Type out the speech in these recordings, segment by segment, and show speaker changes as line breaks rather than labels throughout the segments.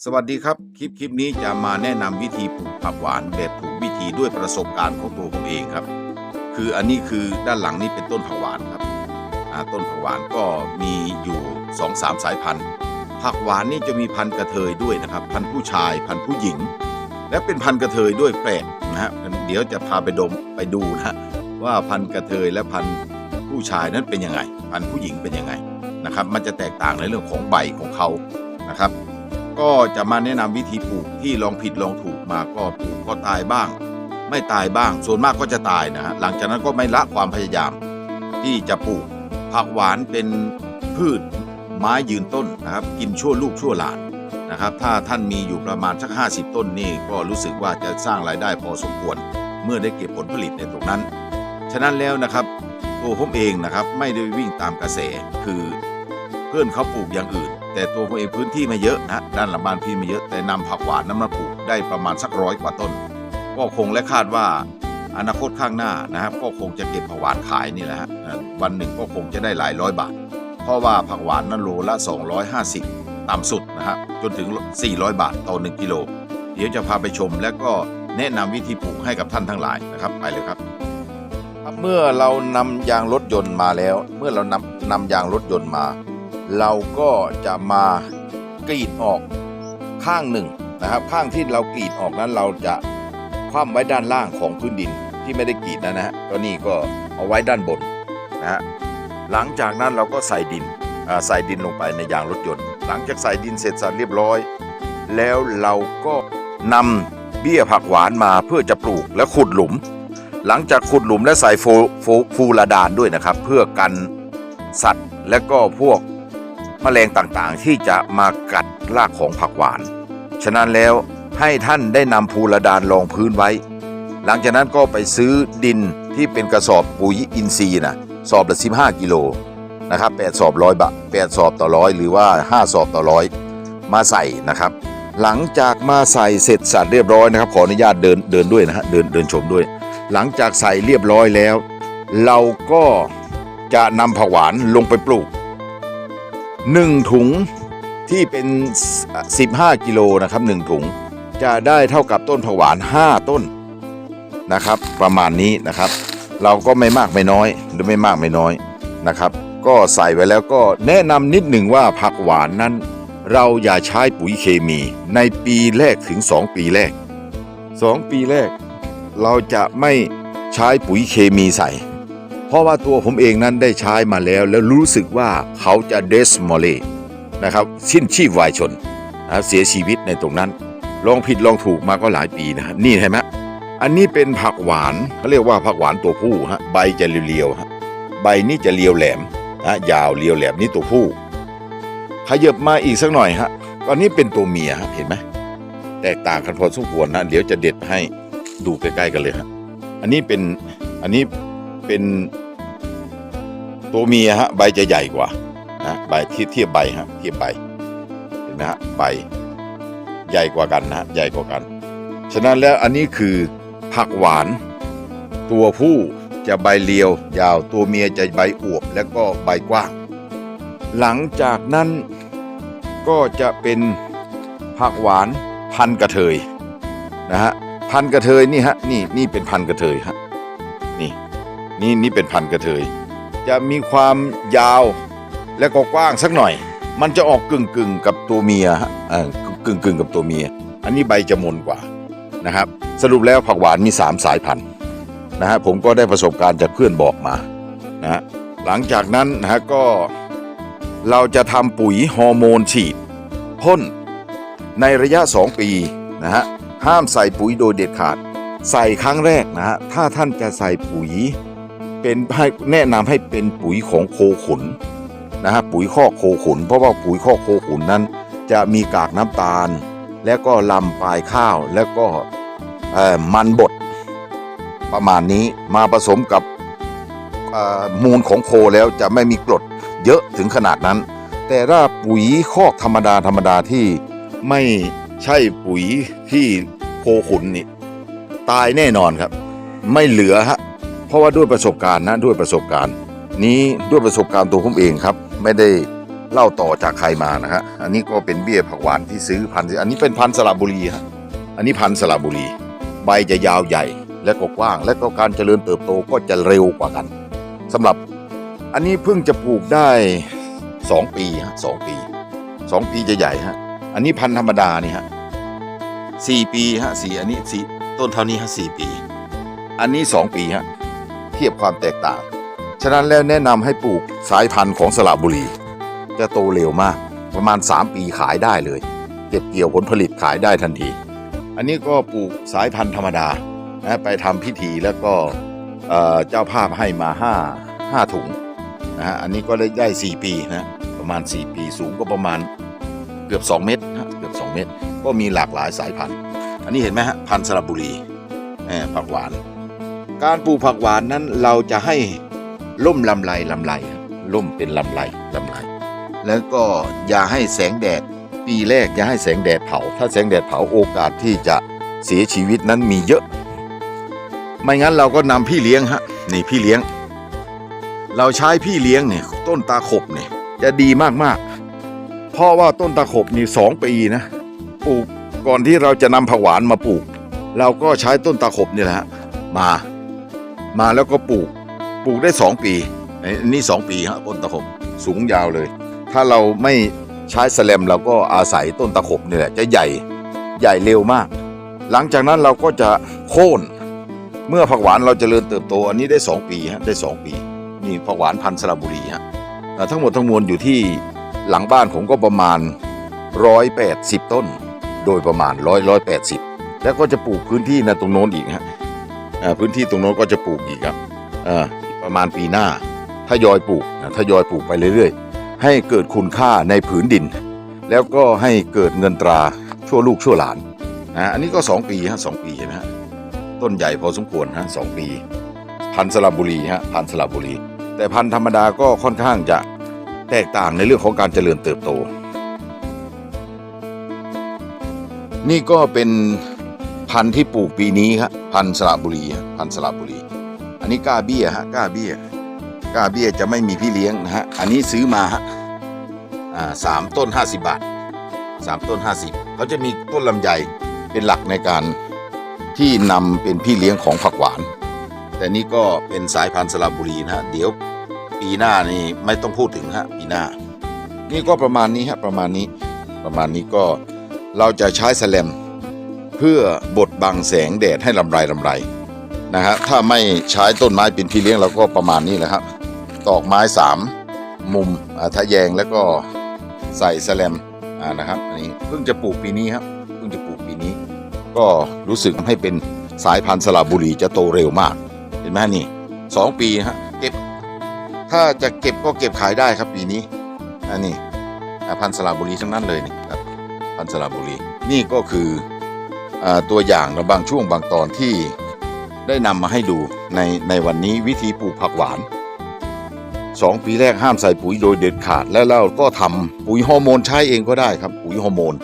สวัสดีครับ คลิปคลิปนี้จะมาแนะนำวิธีปลูกผักหวานแบบถูกวิธีด้วยประสบการณ์ของตัวผมเองครับ คืออันนี้คือด้านหลังนี้เป็นต้นผักหวานครับต้นผักหวานก็มีอยู่2อสามสายพันธุ์ ผักหวานนี่จะมีพันธุ์กระเทยด้วยนะครับ พันธุ์ผู้ชาย พันธุ์ผู้หญิง และเป็นพันธุ์กระเทยด้วยแปลกนะฮะเดี๋ยวจะพาไปดมไปดูนะฮะว่าพันธุ์กระเทยและพันธุ์ผู้ชายนั้นเป็นยังไง พันธุ์ผู้หญิงเป็นยังไงนะครับ มันจะแตกต่างในเรื่องของใบของเขานะครับ ก็จะมาแนะนำวิธีปลูกที่ลองผิดลองถูกมาก็ปลูกก็ตายบ้าง ไม่ตายบ้าง ส่วนมากก็จะตายนะฮะหลังจากนั้นก็ไม่ละความพยายาม ที่จะปลูกผักหวานเป็นพืชไม้ยืนต้นนะครับ กินชั่วลูกชั่วหลานนะครับ ถ้าท่านมีอยู่ประมาณสัก 50 ต้นนี่ก็รู้สึกว่าจะสร้างรายได้พอสมควร เมื่อได้เก็บผลผลิตในตรงนั้น ฉะนั้นแล้วนะครับ ตัวผมเองนะครับไม่ได้วิ่งตามกระแสคือเพื่อนเขาปลูกอย่างอื่น แต่ตัวผมเองพื้นที่ไม่เยอะนะด้านหลังบ้านพี่ไม่เยอะแต่นำผักหวานน้ำมาปลูกได้ประมาณสักร้อยกว่าต้น ก็คงและคาดว่าอนาคตข้างหน้านะครับก็คงจะเก็บผักหวานขายนี่แหละฮะวันหนึ่งก็คงจะได้หลายร้อยบาท เพราะว่าผักหวานนั้นโลละ 250 ต่ำสุดนะฮะจนถึง 400 บาทต่อ 1 กิโล เดี๋ยวจะพาไปชมและก็แนะนำวิธีปลูกให้กับท่านทั้งหลายนะครับไปเลยครับ เมื่อเรานำยางรถยนต์มาแล้ว เมื่อเรานำนำยางรถยนต์มา เราก็จะมากรีดออกข้างหนึ่งนะครับข้างที่เรากรีดออกนั้นเราจะคว่ำไว้ด้านล่างของพื้นดินที่ไม่ได้กรีดนะนะฮะก็นี่ก็เอาไว้ด้านบนนะฮะหลังจากนั้นเราก็ใส่ดินใส่ดินลงไปในยางรถยนต์ หลังจากใส่ดินเสร็จสับเรียบร้อย แล้วเราก็นำเบี้ยผักหวานมาเพื่อจะปลูกและขุดหลุม หลังจากขุดหลุมและใส่ฟโฟฟูลาดานด้วยนะครับ เพื่อกันสัตว์และก็พวก แมลงต่างๆ ที่จะมากัดรากของผักหวาน ฉะนั้นแล้วให้ท่านได้นำฟูลาดานรองพื้นไว้ หลังจากนั้นก็ไปซื้อดินที่เป็นกระสอบปุ๋ยอินทรีย์นะสอบละ15กิโลนะครับ8สอบร้อยบาท8สอบต่อร้อยหรือว่า 5 สอบต่อร้อยมาใส่นะครับ หลังจากมาใส่เสร็จสัตว์เรียบร้อยนะครับ ขออนุญาตเดินเดินด้วยนะฮะเดินเดินชมด้วย หลังจากใส่เรียบร้อยแล้ว เราก็จะนำผักหวานลงไปปลูก 1 ถุงที่เป็น 15 กิโลนะครับ1ถุงจะได้เท่ากับต้นผักหวาน 5 ต้นนะครับ ประมาณนี้นะครับ เราก็ไม่มากไม่น้อยหรือไม่มากไม่น้อยนะครับ ก็ใส่ไว้แล้วก็แนะนำนิดหนึ่งว่าผักหวานนั้น เราอย่าใช้ปุ๋ยเคมี ในปีแรกถึง 2 ปีแรก 2 ปีแรก เราจะไม่ใช้ปุ๋ยเคมีใส่ เพราะว่าตัวผมเองนั้นได้ใช้มาแล้ว แล้วรู้สึกว่าเขาจะเดสมอลเลนะครับสิ้นชีพวายชนนะเสียชีวิตในตรงนั้น ลองผิดลองถูกมาก็หลายปีนะฮะนี่เห็นไหมอันนี้เป็นผักหวานเขาเรียกว่าผักหวานตัวผู้ฮะใบจะเรียวๆฮะใบนี้จะเรียวแหลมนะยาวเรียวแหลมนี่ตัวผู้ขยับมาอีกสักหน่อยฮะตอนนี้เป็นตัวเมียฮะเห็นไหมแตกต่างกันพอสมควรนะเดี๋ยวจะเด็ดให้ดูใกล้ๆกันเลยฮะอันนี้เป็นอันนี้เป็น ตัวเมียฮะใบจะใหญ่กว่านะใบเทียบเทียบใบฮะเทียบใบเห็นไหมฮะใบใหญ่กว่ากันนะฮะใหญ่กว่ากัน ฉะนั้นแล้วอันนี้คือผักหวาน ตัวผู้จะใบเรียวยาวตัวเมียจะใบอวบและก็ใบกว้าง หลังจากนั้นก็จะเป็นผักหวานพันกระเทยนะฮะพันกระเทยนี่ฮะนี่นี่เป็นพันกระเทยฮะนี่นี่นี่เป็นพันกระเทย จะมีความยาวและก็กว้างสักหน่อย มันจะออกกึ่งกึ่งกับตัวเมียฮะเออกึ่งกึ่งกับตัวเมีย อันนี้ใบจะมนกว่านะครับ สรุปแล้วผักหวานมีสามสายพันธุ์นะฮะผมก็ได้ประสบการณ์จากเพื่อนบอกมานะฮะหลังจากนั้นนะฮะก็เราจะทำปุ๋ยฮอร์โมนฉีดพ่นในระยะ 2 ปีนะฮะห้ามใส่ปุ๋ยโดยเด็ดขาด ใส่ครั้งแรกนะฮะถ้าท่านจะใส่ปุ๋ย เป็นให้แนะนำให้เป็นปุ๋ยของโคขุนนะฮะปุ๋ยข้อโคขุน เพราะว่าปุ๋ยข้อโคขุนนั้น จะมีกากน้ำตาล แล้วก็ลำปลายข้าวแล้วก็มันบดประมาณนี้มาผสมกับมูลของโคแล้วจะไม่มีกรดเยอะถึงขนาดนั้น แต่ถ้าปุ๋ยคอกธรรมดาธรรมดาที่ไม่ใช่ปุ๋ยที่โคขุนนี่ตายแน่นอนครับ ไม่เหลือฮะ เพราะว่าด้วยประสบการณ์นะด้วยประสบการณ์ นี้ด้วยประสบการณ์ตัวผมเองครับ ไม่ได้เล่าต่อจากใครมานะฮะอันนี้ก็เป็นเบี้ยผักหวานที่ซื้อพันธุ์อันนี้เป็นพันธุ์สระบุรีฮะอันนี้พันธุ์สระบุรี ใบจะยาวใหญ่และก็กว้าง และก็การเจริญเติบโตก็จะเร็วกว่ากันสำหรับอันนี้เพิ่งจะปลูกได้สองปีฮะสองปีสองปีจะใหญ่ฮะอันนี้พันธุ์ธรรมดานี่ฮะสี่ปีฮะสี่อันนี้สี่ต้นเท่านี้ฮะสี่ปี อันนี้สองปีฮะ ทียบความแตกต่าง ฉะนั้นแล้วแนะนำให้ปลูกสายพันธุ์ของสระบุรี จะโตเร็วมากประมาณ 3 ปีขายได้เลย เก็บเกี่ยวผลผลิตขายได้ทันที อันนี้ก็ปลูกสายพันธุ์ธรรมดานะไปทำพิธีแล้วก็เจ้าภาพให้มา5 5ถุงนะฮะอันนี้ก็ได้ได้4ปีนะประมาณ 4 ปีสูงก็ประมาณเกือบ 2 เมตรนะเกือบ 2 เมตร ก็มีหลากหลายสายพันธุ์ อันนี้เห็นไหมฮะพันธุ์สระบุรีแหมผักหวาน การปลูกผักหวานนั้นเราจะให้ล่มลำไรลำไรล่มเป็นลำไรลำไรแล้วก็อย่าให้แสงแดด ปีแรกอย่าให้แสงแดดเผา ถ้าแสงแดดเผาโอกาสที่จะเสียชีวิตนั้นมีเยอะ ไม่งั้นเราก็นำพี่เลี้ยงฮะนี่พี่เลี้ยง เราใช้พี่เลี้ยงเนี่ยต้นตาขบเนี่ยจะดีมากๆ เพราะว่าต้นตาขบนี่สองปีนะปลูกก่อนที่เราจะนำผักหวานมาปลูก เราก็ใช้ต้นตาขบนี่แหละมา มาแล้วก็ปลูก ปลูกได้สองปีอันนี้สองปีฮะต้นตะขบสูงยาวเลย ถ้าเราไม่ใช้แสแลมเราก็อาศัยต้นตะขบนี่แหละจะใหญ่ใหญ่เร็วมาก หลังจากนั้นเราก็จะโค่น เมื่อผักหวานเราจเจริญเติบโตอันนี้ได้ 2 ปีฮะได้ 2 ปี นี่ผักหวานพันธุ์สระบุรีฮะทั้งหมดทั้งมวลอยู่ที่หลังบ้านผมก็ประมาณ 180 ต้น โดยประมาณ 100 180 แล้วก็จะปลูกพื้นที่นะตรงโน้นอีกฮะ พื้นที่ตรงโน้นก็จะปลูกอีกครับประมาณปีหน้าทยอยปลูกนะทยอยปลูกไปเรื่อยๆ ให้เกิดคุณค่าในผืนดิน แล้วก็ให้เกิดเงินตราชั่วลูกชั่วหลานนะอันนี้ก็ 2 ปีฮะสองปีเห็นไหมฮะต้นใหญ่พอสมควรฮะสองปี พันสระบุรีฮะพันสระบุรี แต่พันธรรมดาก็ค่อนข้างจะแตกต่างในเรื่องของการเจริญเติบโต นี่ก็เป็น พันธุ์ที่ปลูกปีนี้ครับพันธุ์สระบุรีพันธุ์สระบุรี อันนี้ก้าเบี้ยฮะก้าเบี้ยก้าเบี้ยจะไม่มีพี่เลี้ยงนะฮะอันนี้ซื้อมาฮะอ่าสามต้น50บบาทสามต้น50เขาจะมีต้นลำไยเป็นหลักในการที่นำเป็นพี่เลี้ยงของผักหวาน แต่นี่ก็เป็นสายพันธุ์สระบุรีนะฮะเดี๋ยวปีหน้านี่ไม่ต้องพูดถึงฮะปีหน้า นี่ก็ประมาณนี้ฮะประมาณนี้ประมาณนี้ก็เราจะใช้แสแลม เพื่อบดบังแสงแดดให้ลำไรลำไรนะฮะถ้าไม่ใช้ต้นไม้เป็นพี่เลี้ยงเราก็ประมาณนี้แหละครับตอกไม้สามมุมทะแยงแล้วก็ใส่แสลมนะครับอันนี้เพิ่งจะปลูกปีนี้ครับเพิ่งจะปลูกปีนี้ ก็รู้สึกให้เป็นสายพันธุ์สระบุรีจะโตเร็วมาก เห็นไหมนี่สองปีฮะเก็บ ถ้าจะเก็บก็เก็บขายได้ครับปีนี้อันนี้พันธุ์สระบุรีทั้งนั้นเลยนี่ครับพันธุ์สระบุรีนี่ก็คือ ตัวอย่างและบางช่วงบางตอนที่ได้นำมาให้ดูในในวันนี้วิธีปลูกผักหวาน 2 ปีแรกห้ามใส่ปุ๋ยโดยเด็ดขาด แล้วเราก็ทำปุ๋ยฮอร์โมนใช้เองก็ได้ครับ ปุ๋ยฮอร์โมน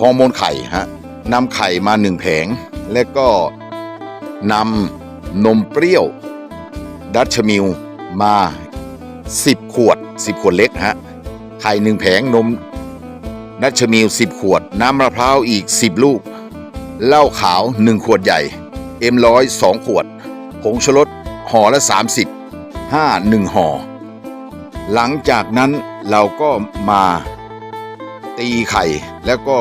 ฮอร์โมนไข่ฮะนำไข่มาหนึ่งแผง และก็นำนมเปรี้ยว ดัชมิลมา 10 ขวด 10 ขวดเล็กฮะไข่หนึ่งแผงนม ดัชมิล10 ขวด น้ำมะพร้าวอีก 10 ลูก เหล้าขาว 1 ขวดใหญ่ เอ็มร้อยสองขวด ผงชูรสห่อละ 30 5 1ห่อ หลังจากนั้นเราก็มาตีไข่ แล้วก็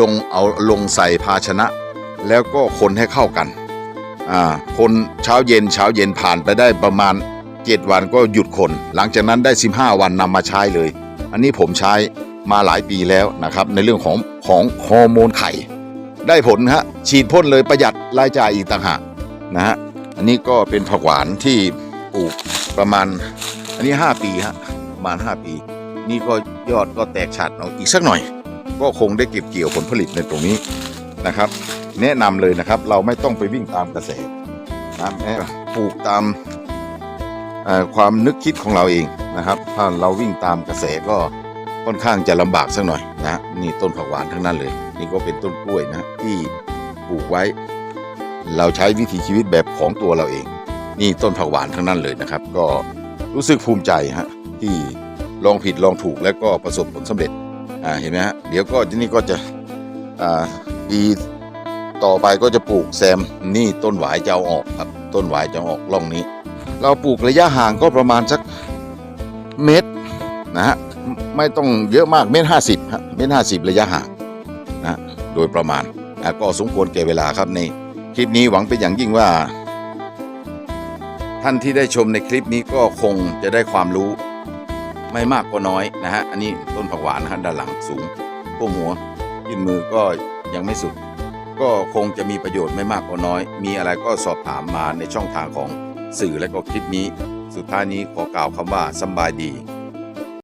ลงเอาลงใส่ภาชนะ แล้วก็คนให้เข้ากัน อ่า คนเช้าเย็นเช้าเย็นผ่านไปได้ประมาณ 7 วันก็หยุดคน หลังจากนั้นได้ 15 วันนำมาใช้เลย อันนี้ผมใช้ มาหลายปีแล้วนะครับในเรื่องของของฮอร์โมนไข่ ได้ผลฮะฉีดพ่นเลยประหยัดรายจ่ายอีกต่างหากนะฮะอันนี้ก็เป็นผักหวานที่ปลูกประมาณ อันนี้ 5 ปีฮะประมาณ 5 ปี นี่ก็ยอดก็แตกฉาดเอาอีกสักหน่อย ก็คงได้เก็บเกี่ยวผลผลิตในตรงนี้นะครับ แนะนำเลยนะครับเราไม่ต้องไปวิ่งตามกระแสนะแม้ปลูกตามความนึกคิดของเราเองนะครับ ถ้าเราวิ่งตามกระแสก็ ค่อนข้างจะลำบากสักหน่อยนะนี่ต้นผักหวานทั้งนั้นเลย นี่ก็เป็นต้นกล้วยนะที่ปลูกไว้ เราใช้วิถีชีวิตแบบของตัวเราเอง นี่ต้นผักหวานทั้งนั้นเลยนะครับ ก็รู้สึกภูมิใจฮะที่ลองผิดลองถูกแล้วก็ประสบผลสำเร็จอ่าเห็นไหมฮะเดี๋ยวก็ที่นี่ก็จะอ่าปีต่อไปก็จะปลูกแซมนี่ต้นหวายจะเอาออกครับ ต้นหวายจะเอาออกร่องนี้ เราปลูกระยะห่างก็ประมาณสักเมตรนะฮะ ไม่ต้องเยอะมากเมตรห้าสิบเมตรห้าสิบระยะห่างนะโดยประมาณนะก็สมควรแก่เวลาครับในคลิปนี้หวังเป็นอย่างยิ่งว่า ท่านที่ได้ชมในคลิปนี้ก็คงจะได้ความรู้ ไม่มากก็น้อยนะฮะอันนี้ต้นผักหวานนะฮะด้านหลังสูงพวกหัวยื่นมือก็ยังไม่สุด ก็คงจะมีประโยชน์ไม่มากก็น้อย มีอะไรก็สอบถามมาในช่องทางของสื่อและก็คลิปนี้ สุดท้ายนี้ขอกล่าวคำว่าสบายดี